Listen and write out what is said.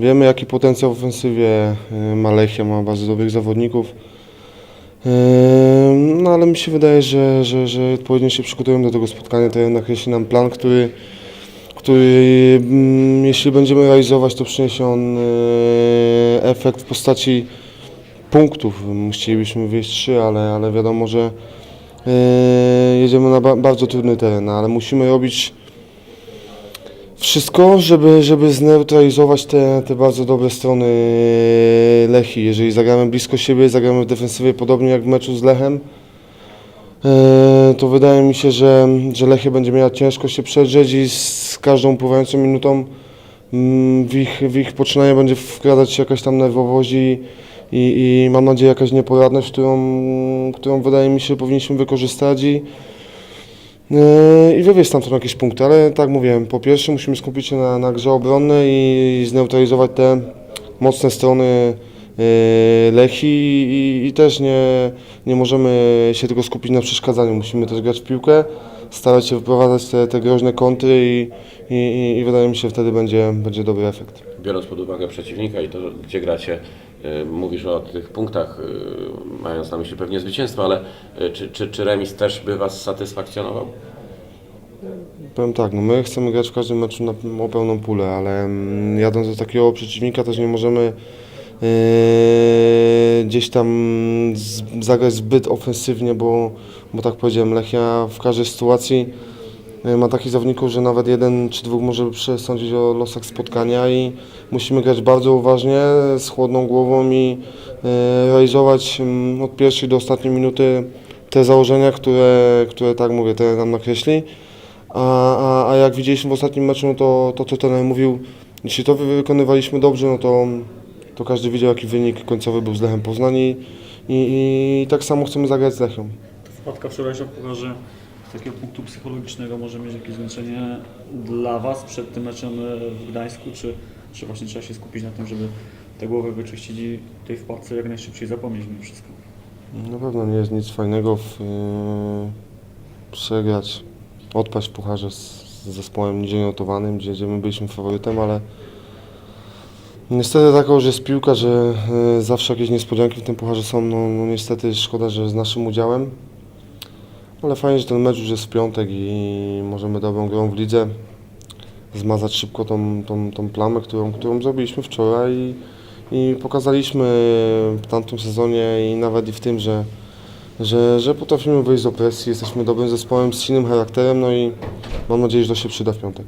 Wiemy jaki potencjał w ofensywie y, ma Lechia, ma bardzo dobrych zawodników. Y, No ale mi się wydaje, że, że, że odpowiednio się przygotujemy do tego spotkania. Trener nakreśli nam plan, który, który mm, jeśli będziemy realizować, to przyniesie on y, efekt w postaci punktów. Chcielibyśmy wieść trzy, ale, ale wiadomo, że jedziemy na ba- bardzo trudny teren, ale musimy robić wszystko, żeby, żeby zneutralizować te, te bardzo dobre strony Lechi. Jeżeli zagramy blisko siebie, zagramy w defensywie podobnie jak w meczu z Lechem, e, to wydaje mi się, że, że Lechia będzie miała ciężko się przedrzeć i z każdą upływającą minutą mm, w ich, w ich poczynanie będzie wkradać się jakaś tam nerwowość i, i, i mam nadzieję jakaś nieporadność, którą, którą wydaje mi się powinniśmy wykorzystać i, i wywieźć stamtąd jakieś punkty, ale tak mówiłem, po pierwsze musimy skupić się na, na grze obronnej i zneutralizować te mocne strony yy, Lechi i, i też nie, nie możemy się tylko skupić na przeszkadzaniu, musimy też grać w piłkę, starać się wyprowadzać te, te groźne kontry i, i, i, wydaje mi się, wtedy będzie, będzie dobry efekt. Biorąc pod uwagę przeciwnika i to, gdzie gracie, y, mówisz o tych punktach, y, mając na myśli pewnie zwycięstwo, ale y, czy, czy, czy remis też by Was satysfakcjonował? Powiem tak, no my chcemy grać w każdym meczu na, o pełną pulę, ale mm, jadąc do takiego przeciwnika też nie możemy yy, gdzieś tam z, zagrać zbyt ofensywnie, bo, bo tak powiedziałem, Lechia w każdej sytuacji ma takich zawodników, że nawet jeden czy dwóch może przesądzić o losach spotkania i musimy grać bardzo uważnie, z chłodną głową i yy, realizować mm, od pierwszej do ostatniej minuty te założenia, które, które tak mówię, te nam nakreśli. A, a, a jak widzieliśmy w ostatnim meczu, no to, to co trener mówił, jeśli to wy- wykonywaliśmy dobrze, no to, to każdy wiedział jaki wynik końcowy był z Lechem Poznań i, i, i tak samo chcemy zagrać z Lechią. Wpadka wczorajsza w z takiego punktu psychologicznego może mieć jakieś znaczenie dla Was przed tym meczem e, w Gdańsku, czy, czy właśnie trzeba się skupić na tym, żeby te głowy wyczyścić i tej wpadce jak najszybciej zapomnieć mimo wszystko? Na pewno nie jest nic fajnego w, yy, przegrać, odpaść w pucharze z, z zespołem niżej notowanym, gdzie, gdzie my byliśmy faworytem, ale niestety taka już jest piłka, że yy, zawsze jakieś niespodzianki w tym pucharze są. No, no niestety szkoda, że z naszym udziałem. Ale fajnie, że ten mecz już jest w piątek i możemy dobrą grą w lidze zmazać szybko tą, tą, tą plamę, którą, którą zrobiliśmy wczoraj i, i pokazaliśmy w tamtym sezonie i nawet i w tym, że, że, że potrafimy wyjść z opresji, jesteśmy dobrym zespołem z silnym charakterem, no i mam nadzieję, że to się przyda w piątek.